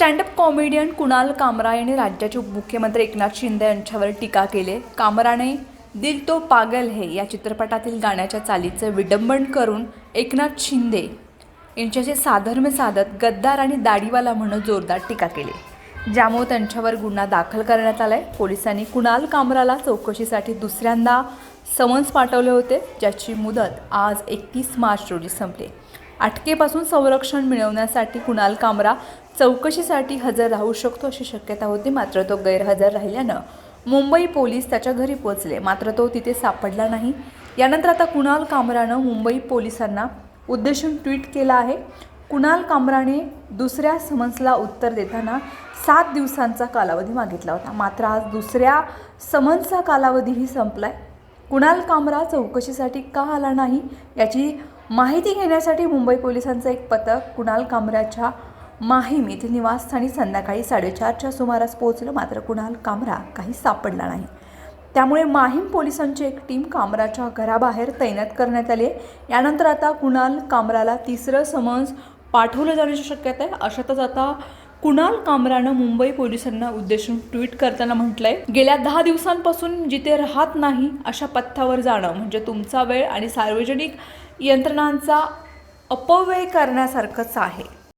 Stand up comedian Kunal कामरा यांनी राज्याचे मुख्यमंत्री एकनाथ शिंदे यांच्यावर टीका केली. आहे. कामराने दिल तो पागल हे या चित्रपटातील गाण्याच्या चालीचं विडंबन करून एकनाथ शिंदे यांच्याशी साधर्म्य साधत गद्दार आणि दाढीवाला म्हणून जोरदार टीका केली. ज्यामुळे त्यांच्यावर गुन्हा दाखल करण्यात आला आहे पोलिसांनी कुणाल कामराला चौकशीसाठी दुसऱ्यांदा समन्स पाठवले होते ज्याची मुदत आज एकतीस मार्च रोजी संपली. अटकेपासून संरक्षण मिळवण्यासाठी कुणाल कामरा चौकशीसाठी हजर राहू शकतो अशी शक्यता होती मात्र तो गैरहजर राहिल्यानं मुंबई पोलीस त्याच्या घरी पोहोचले. मात्र तो तिथे सापडला नाही. यानंतर आता कुणाल कामरानं मुंबई पोलिसांना उद्देशून ट्विट केला आहे. कुणाल कामराने दुसऱ्या समन्सला उत्तर देताना सात दिवसांचा कालावधी मागितला होता. मात्र आज दुसऱ्या समन्सचा कालावधीही संपलाय. कुणाल कामरा चौकशीसाठी का आला नाही याची माहिती घेण्यासाठी मुंबई पोलिसांचं एक पथक कुणाल कामराच्या माहीम येथील निवासस्थानी संध्याकाळी साडेचारच्या सुमारास पोहोचलं. मात्र कुणाल कामरा काही सापडला नाही. त्यामुळे माहीम पोलिसांची एक टीम कामराच्या घराबाहेर तैनात करण्यात आली आहे. यानंतर आता कुणाल कामराला तिसरं समन्स पाठवलं जाण्याची शक्यता आहे. अशातच आता कुणाल कामरानं मुंबई पोलिसांना उद्देशून ट्विट करताना म्हटलंय गेल्या दहा दिवसांपासून जिथे राहत नाही अशा पथ्यावर जाणं म्हणजे तुमचा वेळ आणि सार्वजनिक यंत्रणांचा अपव्यय करण्यासारखंच आहे.